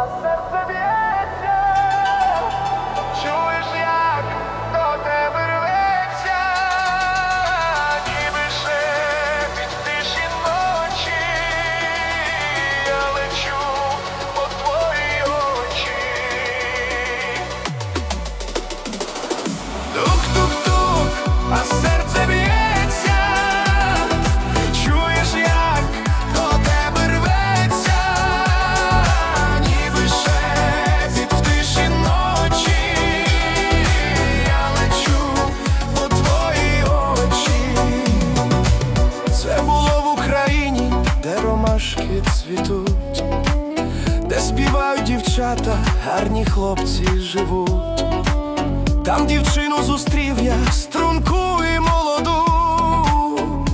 а дівчата, гарні хлопці живуть. Там дівчину зустрів я струнку і молоду,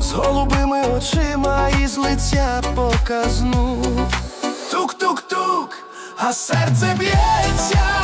з голубими очима і з лиця показну. Тук-тук-тук, а серце б'ється.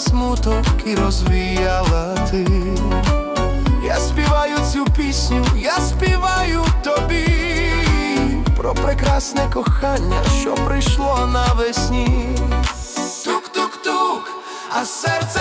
Смуток і розвіяла ти. Я співаю цю пісню, я співаю тобі про прекрасне кохання, що прийшло навесні. Тук-тук-тук, а серце.